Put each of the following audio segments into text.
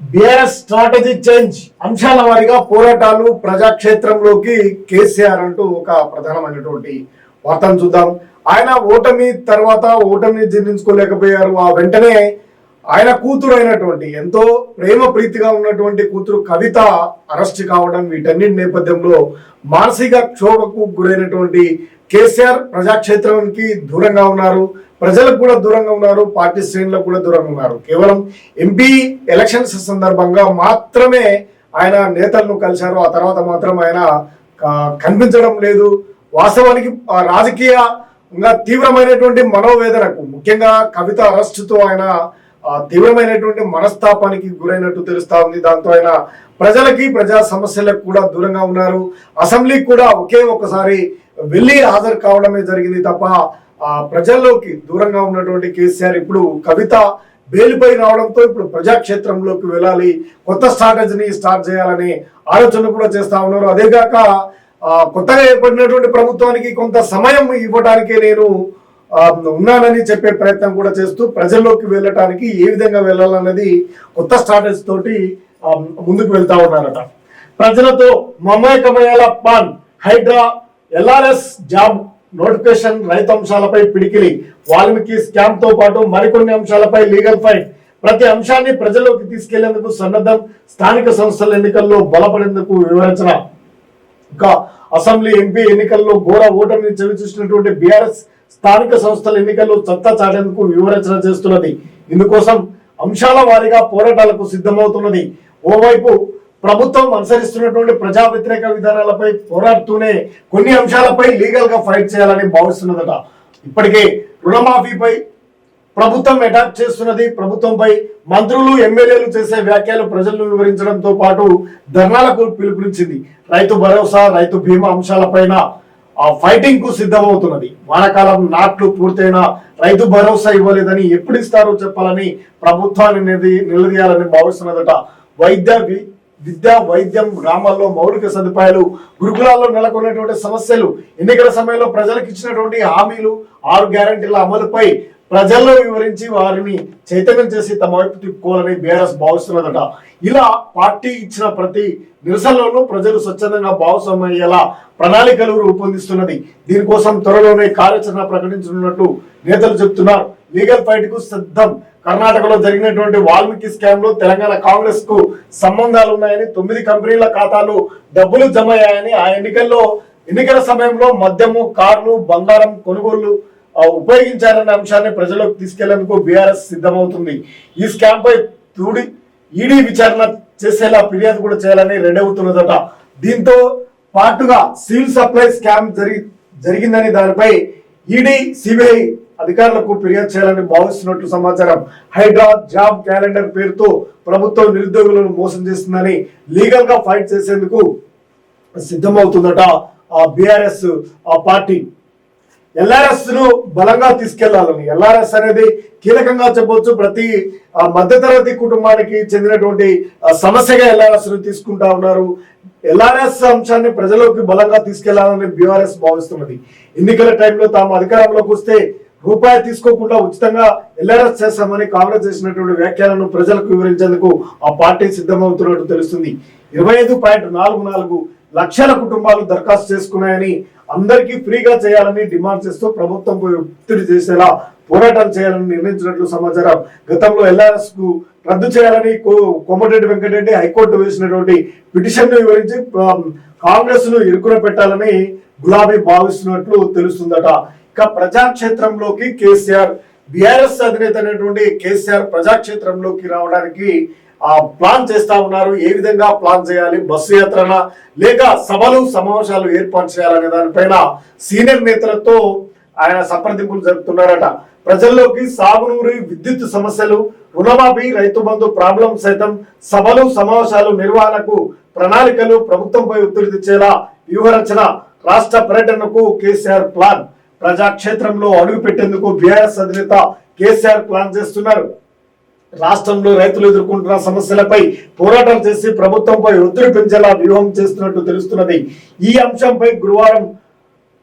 BRS strategy change అంశాల వారీగా పోరాటాలు ప్రజాక్షేత్రంలోకి కేసీఆర్ అంటూ ఒక ప్రధానమైనటువంటి వార్తను చూద్దాం. ఆయన ఓటమి తర్వాత ఓటమిని జీర్ణించుకోలేకపోయారు. ఆ వెంటనే ఆయన కూతురు అయినటువంటి ఎంతో ప్రేమ ప్రీతిగా ఉన్నటువంటి కూతురు కవిత అరెస్ట్ కావడం వీటన్నిటి నేపథ్యంలో మానసిక క్షోభకు గురైనటువంటి కేసీఆర్ ప్రజాక్షేత్రానికి దూరంగా ఉన్నారు. ప్రజలకు కూడా దూరంగా ఉన్నారు. పార్టీ శ్రేణులకు కూడా దూరంగా ఉన్నారు. కేవలం ఎంపీ ఎలక్షన్స్ సందర్భంగా మాత్రమే ఆయన నేతలను కలిశారు. ఆ తర్వాత మాత్రం ఆయన కనిపించడం లేదు. వాస్తవానికి రాజకీయంగా తీవ్రమైనటువంటి మనోవేదనకు ముఖ్యంగా కవిత అరెస్టుతో ఆయన తీవ్రమైనటువంటి మనస్తాపానికి గురైనట్టు తెలుస్తా ఉంది. దాంతో ఆయన ప్రజలకి ప్రజా సమస్యలకు కూడా దూరంగా ఉన్నారు. అసెంబ్లీకి కూడా ఒకే ఒక్కసారి వెళ్ళి హాజరు కావడమే జరిగింది తప్ప ఆ ప్రజల్లోకి దూరంగా ఉన్నటువంటి కేసీఆర్ ఇప్పుడు కవిత బెయిల్పై రావడంతో ఇప్పుడు ప్రజాక్షేత్రంలోకి వెళ్ళాలి కొత్త స్ట్రాటజీని స్టార్ట్ చేయాలని ఆలోచన కూడా చేస్తా ఉన్నారు. అదేగాక కొత్తగా ఏర్పడినటువంటి ప్రభుత్వానికి కొంత సమయం ఇవ్వడానికే నేను ఉన్నానని చెప్పే ప్రయత్నం కూడా చేస్తూ ప్రజల్లోకి వెళ్ళటానికి ఏ విధంగా వెళ్ళాలన్నది కొత్త స్ట్రాటజీ తోటి ముందుకు వెళ్తా ఉన్నారట. ప్రజలతో మమేకమయ్యేలా పాన్ హైడ్రా ఎల్ఆర్ఎస్ జాబ్ నోటిఫికేషన్ రైతు అంశాలపై పిడికిలి. వాల్మీకి స్కామ్తో పాటు మరికొన్ని అంశాలపై లీగల్ ఫైట్. ప్రతి అంశాన్ని ప్రజల్లోకి తీసుకెళ్ళేందుకు సన్నద్ధం స్థానిక సంస్థల ఎన్నికల్లో బలపడేందుకు వివరించిన ఇంకా అసెంబ్లీ ఎంపీ ఎన్నికల్లో ఘోర ఓటమిని చవి చూసినటువంటి బీఆర్ఎస్ స్థానిక సంస్థల ఎన్నికల్లో సత్తా చాటేందుకు వివరించన చేస్తున్నది. ఇందుకోసం అంశాల వారీగా పోరాటాలకు సిద్ధమవుతున్నది. ఓవైపు ప్రభుత్వం అనుసరిస్తున్నటువంటి ప్రజా వ్యతిరేక విధానాలపై పోరాడుతూనే కొన్ని అంశాలపై లీగల్గా ఫైట్ చేయాలని భావిస్తున్నదట. ఇప్పటికే రుణమాఫీపై ప్రభుత్వం అటాక్ చేస్తున్నది. ప్రభుత్వంపై మంత్రులు ఎమ్మెల్యేలు చేసే వ్యాఖ్యలు ప్రజలను వివరించడంతో పాటు ధర్నాలకు పిలుపునిచ్చింది. రైతు భరోసా రైతు బీమా అంశాలపైన ఆ ఫైటింగ్కు సిద్ధమవుతున్నది. వానాకాలం నాట్లు పూర్తయిన రైతు భరోసా ఇవ్వలేదని ఎప్పుడు ఇస్తారో చెప్పాలని ప్రభుత్వాన్ని నిలదీయాలని భావిస్తున్నదట వైద్య విద్య వైద్యం గ్రామాల్లో మౌలిక సదుపాయాలు గురుకులాల్లో నెలకొన్నటువంటి సమస్యలు ఎన్నికల సమయంలో ప్రజలకు ఇచ్చినటువంటి హామీలు ఆరు గ్యారంటీల అమలుపై ప్రజల్లో వివరించి వారిని చైతన్యం చేసి తమ వైపు తిప్పుకోవాలని బీఆర్ఎస్ భావిస్తున్నదట. ఇలా పార్టీ ఇచ్చిన ప్రతి నిరసనలోనూ ప్రజలు స్వచ్ఛందంగా భాగస్వామయ్యేలా ప్రణాళికలు రూపొందిస్తున్నది. దీనికోసం త్వరలోనే కార్యాచరణ ప్రకటించనున్నట్టు నేతలు చెప్తున్నారు. లీగల్ ఫైట్కు సిద్ధం. కర్ణాటకలో జరిగినటువంటి వాల్మీకి స్కామ్లో తెలంగాణ కాంగ్రెస్కు సంబంధాలు ఉన్నాయని తొమ్మిది కంపెనీల ఖాతాలు డబ్బులు జమ అయ్యాయని ఆ ఎన్నికల్లో ఎన్నికల సమయంలో మద్యము కార్లు బంగారం కొనుగోళ్ళు ఉపయోగించారనే అంశాన్ని ప్రజలకు తీసుకెళ్ళేందుకు బీఆర్ఎస్ సిద్ధమవుతుంది. ఈ స్కామ్ పై తూడి ఈడీ విచారణ చేసేలా ఫిర్యాదు కూడా చేయాలని రెడీ అవుతున్నదట దీంతో పాటుగా సివిల్ సప్లై స్కామ్ జరిగి జరిగిందని దానిపై ఈడీ సిబిఐ అధికారులకు ఫిర్యాదు చేయాలని భావిస్తున్నట్లు సమాచారం. హైడ్రా జాబ్ క్యాలెండర్ పేరుతో ప్రభుత్వం నిరుద్యోగులను మోసం చేస్తుందని లీగల్గా ఫైట్ చేసేందుకు సిద్ధమవుతుందట ఆ బీఆర్ఎస్ ఆ పార్టీ. ఎల్ఆర్ఎస్ను బలంగా తీసుకెళ్ళాలని ఎల్ఆర్ఎస్ అనేది కీలకంగా చెప్పవచ్చు. ప్రతి మధ్యతరగతి కుటుంబానికి చెందినటువంటి సమస్యగా ఎల్ఆర్ఎస్ను తీసుకుంటా ఉన్నారు. ఎల్ఆర్ఎస్ అంశాన్ని ప్రజలోకి బలంగా తీసుకెళ్ళాలని బీఆర్ఎస్ భావిస్తున్నది. ఎన్నికల టైంలో తాము అధికారంలోకి వస్తే రూపాయి తీసుకోకుండా ఉచితంగా ఎల్ఆర్ఎస్ చేస్తామని కాంగ్రెస్ చేసినటువంటి వ్యాఖ్యలను ప్రజలకు వివరించేందుకు ఆ పార్టీ సిద్ధమవుతున్నట్టు తెలుస్తుంది. ఇరవై ఐదు పాయింట్ నాలుగు నాలుగు లక్షల కుటుంబాలు దరఖాస్తు చేసుకున్నాయని అందరికీ ఫ్రీగా చేయాలని డిమాండ్ చేస్తూ ప్రభుత్వంపై ఒత్తిడి చేసేలా పోరాటం చేయాలని నిర్ణయించినట్లు సమాచారం. గతంలో ఎల్ఆర్ఎస్కు రద్దు చేయాలని కో- కోమటిరెడ్డి వెంకటరెడ్డి హైకోర్టు వేసినటువంటి పిటిషన్ను వివరించి కాంగ్రెస్ను ఇరుకున పెట్టాలని గులాబీ భావిస్తున్నట్లు తెలుస్తుందట. ఇక ప్రజాక్షేత్రంలోకి కేసీఆర్ బీఆర్ఎస్ అధినేత అయినటువంటి కేసీఆర్ ప్రజాక్షేత్రంలోకి రావడానికి ప్లాన్ చేస్తా ఉన్నారు. ఏ విధంగా ప్లాన్ చేయాలి? బస్సు యాత్రన? లేక సభలు సమావేశాలు ఏర్పాటు చేయాలనే దానిపైన సీనియర్ నేతలతో ఆయన సంప్రదింపులు జరుపుతున్నారట. ప్రజల్లోకి సాగునూరు విద్యుత్ సమస్యలు రుణమాఫీ రైతు బంధు ప్రాబ్లం సైతం సభలు సమావేశాలు నిర్వహణకు ప్రణాళికలు ప్రభుత్వంపై ఒత్తిడి తెచ్చేలా వ్యూహరచన రాష్ట్ర పర్యటనకు కేసీఆర్ ప్లాన్. ప్రజాక్షేత్రంలో అడుగు పెట్టేందుకు బీఆర్ఎస్ అధినేత కేసీఆర్ ప్లాన్ చేస్తున్నారు. రాష్ట్రంలో రైతులు ఎదుర్కొంటున్న సమస్యలపై పోరాటం చేసి ప్రభుత్వంపై ఒత్తిడి పెంచేలా వ్యూహం చేస్తున్నట్టు తెలుస్తున్నది. ఈ అంశంపై గురువారం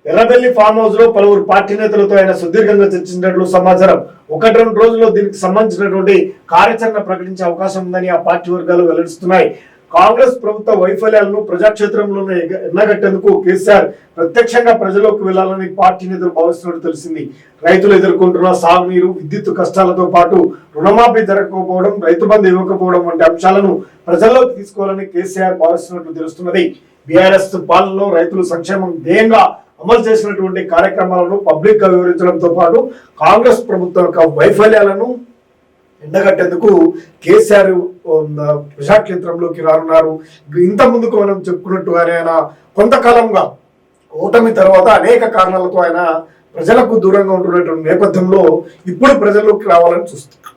ఎర్రబెల్లి ఫామ్ హౌస్లో పలువురు పార్టీ నేతలతో ఆయన సుదీర్ఘంగా చర్చించినట్లు సమాచారం. ఒకటి రెండు రోజుల్లో దీనికి సంబంధించినటువంటి కార్యాచరణ ప్రకటించే అవకాశం ఉందని ఆ పార్టీ వర్గాలు వెల్లడిస్తున్నాయి. కాంగ్రెస్ ప్రభుత్వ వైఫల్యాలను ప్రజాక్షేత్రంలోనే ఎన్నగట్టేందుకు కేసీఆర్ ప్రత్యక్షంగా ప్రజలకు వెళ్ళాలని పార్టీ నేతలు భావిస్తున్నట్టు తెలిసింది. రైతులు ఎదుర్కొంటున్న సాగునీరు విద్యుత్ కష్టాలతో పాటు రుణమాఫీ జరగకపోవడం రైతు బంధు ఇవ్వకపోవడం వంటి అంశాలను ప్రజల్లోకి తీసుకోవాలని కేసీఆర్ భావిస్తున్నట్లు తెలుస్తున్నది. బీఆర్ఎస్ పాలనలో రైతులు సంక్షేమం ధ్యేయంగా అమలు చేసినటువంటి కార్యక్రమాలను పబ్లిక్గా వివరించడంతో పాటు కాంగ్రెస్ ప్రభుత్వం యొక్క వైఫల్యాలను ఎండగట్టేందుకు కేసీఆర్ ఉమ్, క్షేత్రంలోకి రానున్నారు. ఇంత ముందుకు మనం చెప్పుకున్నట్టుగానే ఆయన కొంతకాలంగా ఓటమి తర్వాత అనేక కారణాలతో ఆయన ప్రజలకు దూరంగా ఉంటున్నటువంటి నేపథ్యంలో ఇప్పుడు ప్రజల్లోకి రావాలని చూస్తున్నారు